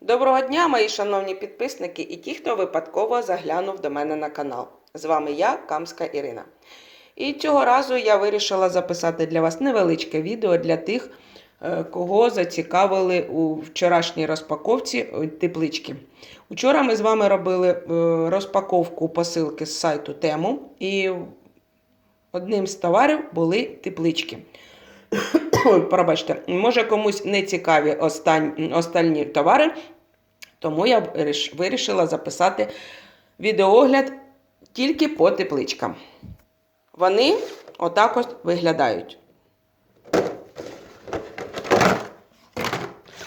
Доброго дня, мої шановні підписники і ті, хто випадково заглянув до мене на канал. З вами я, Камська Ірина. І цього разу я вирішила записати для вас невеличке відео для тих, е, кого зацікавили у вчорашній розпаковці е, теплички. Учора ми з вами робили е, розпаковку посилки з сайту Тему, і одним з товарів були теплички. Пробачте, може комусь не цікаві остань, остальні товари, тому я вирішила записати відеоогляд тільки по тепличкам. Вони отак ось виглядають.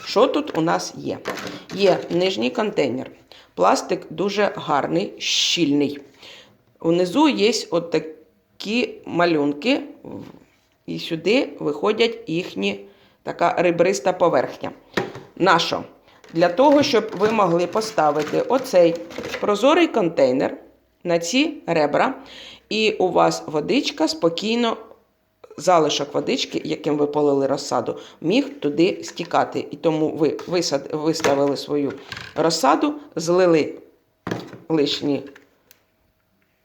Що тут у нас є? Є нижній контейнер. Пластик дуже гарний, щільний. Внизу є от такі малюнки, і сюди виходять їхні така ребриста поверхня. Нащо? Для того, щоб ви могли поставити оцей прозорий контейнер на ці ребра, і у вас водичка спокійно, залишок водички, яким ви полили розсаду, міг туди стікати. І тому ви виставили свою розсаду, злили лишні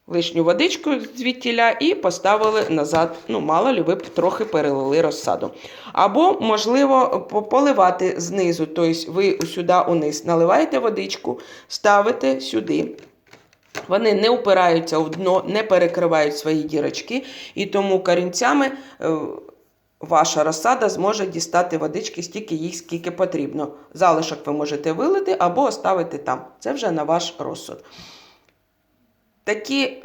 лишню водичку звідтіля і поставили назад. Ну, мало ли, ви б трохи перелили розсаду. Або, можливо, поливати знизу. Тобто ви сюди униз наливаєте водичку, ставите сюди. Вони не упираються в дно, не перекривають свої дірочки, і тому корінцями е, ваша розсада зможе дістати водички стільки їй, скільки потрібно. Залишок ви можете вилити або оставити там. Це вже на ваш розсуд. Такі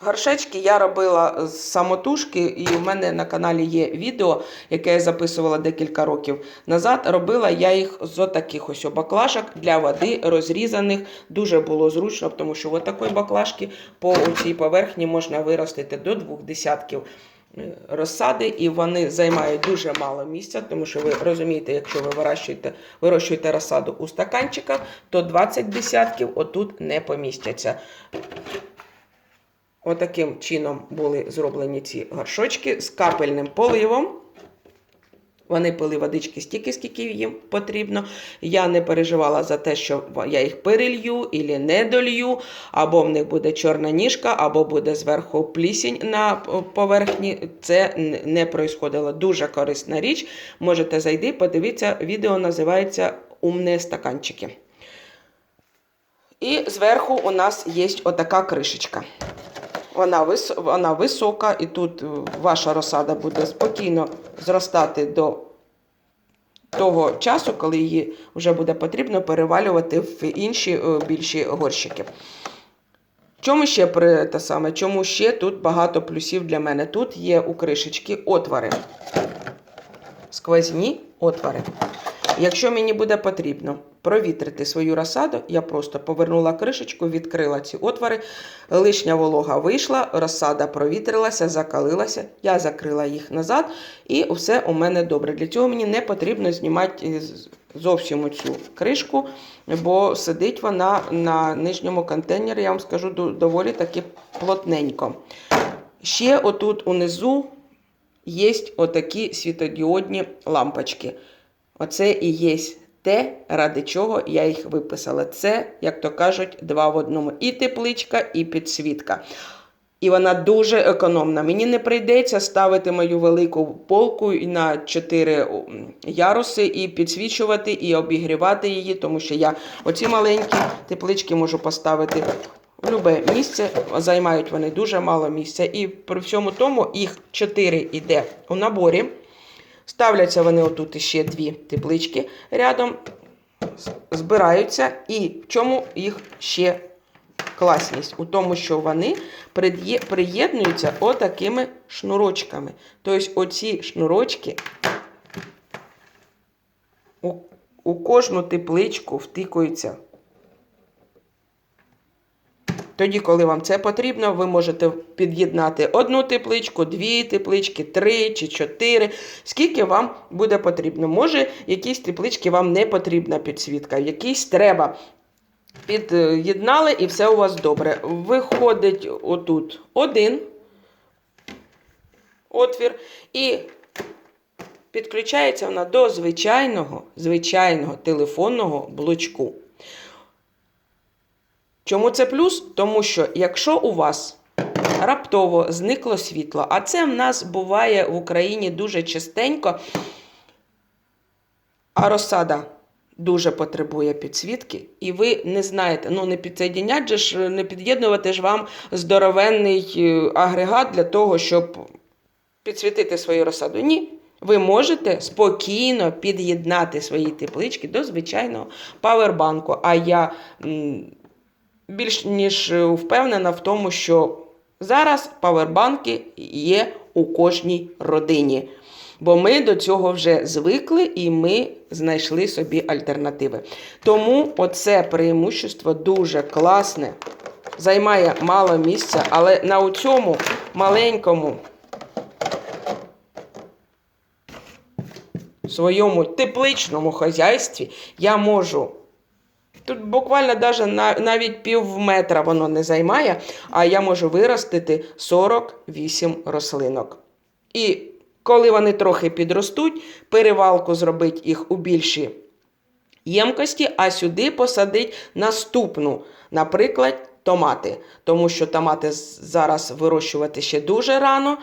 горшечки я робила з самотужки, і в мене на каналі є відео, яке я записувала декілька років назад. Робила я їх з отаких ось баклашок для води розрізаних. Дуже було зручно, тому що от такої баклажки по цій поверхні можна виростити до двох десятків. Е, Розсади, і вони займають дуже мало місця, тому що ви розумієте, якщо ви вирощуєте, вирощуєте розсаду у стаканчиках, то 20 десятків отут не помістяться. Отаким чином були зроблені ці горшочки з капельним поливом. Вони пили водички стільки, скільки їм потрібно. Я не переживала за те, що я їх перелью або не долью, або в них буде чорна ніжка, або буде зверху плісінь на поверхні. Це не происходило. Дуже корисна річ. Можете зайти, подивіться, відео називається Умні стаканчики. І зверху у нас є отака кришечка. Вона, вис... вона висока, і тут е, ваша розсада буде спокійно зростати до того часу, коли її вже буде потрібно перевалювати в інші е, більші горщики. Чому ще при те саме? Чому ще тут багато плюсів для мене? Тут є у кришечки отвори. Сквозні отвори. Якщо мені буде потрібно провітрити свою розсаду, я просто повернула кришечку, відкрила ці отвори, лишня волога вийшла, розсада провітрилася, закалилася, я закрила їх назад, і все у мене добре. Для цього мені не потрібно знімати е, зовсім цю кришку, бо сидить вона на нижньому контейнері, я вам скажу, доволі таки плотненько. Ще отут унизу є отакі світодіодні лампочки. Оце і є те, ради чого я їх виписала. Це, як то кажуть, два в одному. І тепличка, і підсвітка. І вона дуже економна. Мені не прийдеться ставити мою велику полку на 4 яруси і підсвічувати, і обігрівати її, тому що я оці маленькі теплички можу поставити в любе місце. Займають вони дуже мало місця. І при всьому тому їх 4 йде у наборі. Ставляться вони отут ще дві теплички рядом, збираються. І в чому їх ще класність? У тому, що вони приєднуються отакими шнурочками. Тобто оці шнурочки у кожну тепличку втикуються. Тоді, коли вам це потрібно, ви можете під'єднати одну тепличку, дві теплички, три чи чотири. Скільки вам буде потрібно. Може, якісь теплички вам не потрібна підсвітка, якісь треба. Під'єднали і все у вас добре. Виходить отут один отвір і підключається вона до звичайного, звичайного телефонного блочку. Чому це плюс? Тому що якщо у вас раптово зникло світло, а це в нас буває в Україні дуже частенько, а розсада дуже потребує підсвітки, і ви не знаєте, ну не підсоєднять же ж, не під'єднувати ж вам здоровенний е, агрегат для того, щоб підсвітити свою розсаду. Ні. Ви можете спокійно під'єднати свої теплички до звичайного павербанку. А я більш ніж е, впевнена в тому, що зараз павербанки є у кожній родині. Бо ми до цього вже звикли і ми знайшли собі альтернативи. Тому оце преимущество дуже класне, займає мало місця, але на цьому маленькому своєму тепличному хазяйстві я можу. Тут буквально даже навіть пів метра воно не займає, а я можу виростити 48 рослинок. І коли вони трохи підростуть, перевалку зробить їх у більші ємкості, а сюди посадить наступну, наприклад, томати. Тому що томати зараз вирощувати ще дуже рано.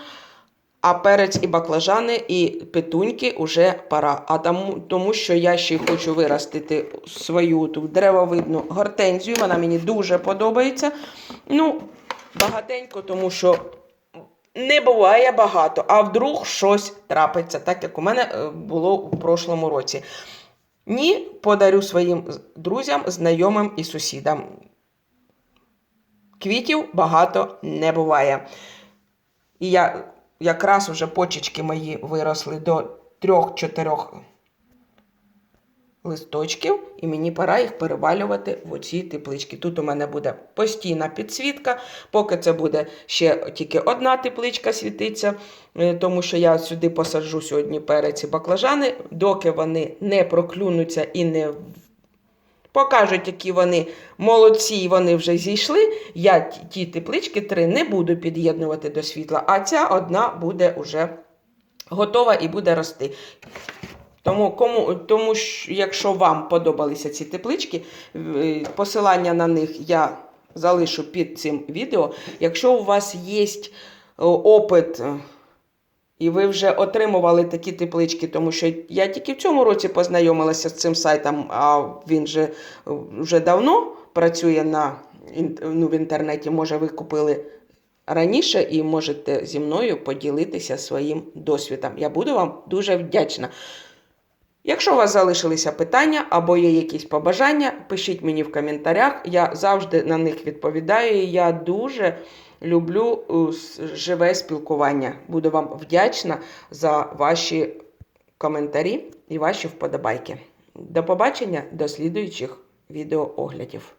А перець і баклажани, і петуньки вже пора. А тому, тому що я ще хочу виростити свою ту древовидну гортензію. Вона мені дуже подобається. Ну, багатенько, тому що не буває багато, а вдруг щось трапиться, так як у мене е, було у прошлому році. Ні, подарю своїм друзям, знайомим і сусідам. Квітів багато не буває. І я якраз уже почечки мої виросли до 3-4 листочків, і мені пора їх перевалювати в оці теплички. Тут у мене буде постійна підсвітка, поки це буде ще тільки одна тепличка світиться, е, тому що я сюди посаджу сьогодні перець і баклажани, доки вони не проклюнуться і не покажуть, які вони молодці, і вони вже зійшли. Я ті- теплички три не буду під'єднувати до світла, а ця одна буде вже готова і буде рости. Тому, кому, тому що, якщо вам подобалися ці теплички, е, посилання на них я залишу під цим відео. Якщо у вас є опит, е, і ви вже отримували такі теплички, тому що я тільки в цьому році познайомилася з цим сайтом, а він же е, вже давно працює на, ну, в інтернеті. Може, ви купили раніше і можете зі мною поділитися своїм досвідом. Я буду вам дуже вдячна. Якщо у вас залишилися питання або є якісь побажання, пишіть мені в коментарях. Я завжди на них відповідаю. і Я дуже люблю е, живе спілкування. Буду вам вдячна за ваші коментарі і ваші вподобайки. До побачення, до слідуючих відеооглядів.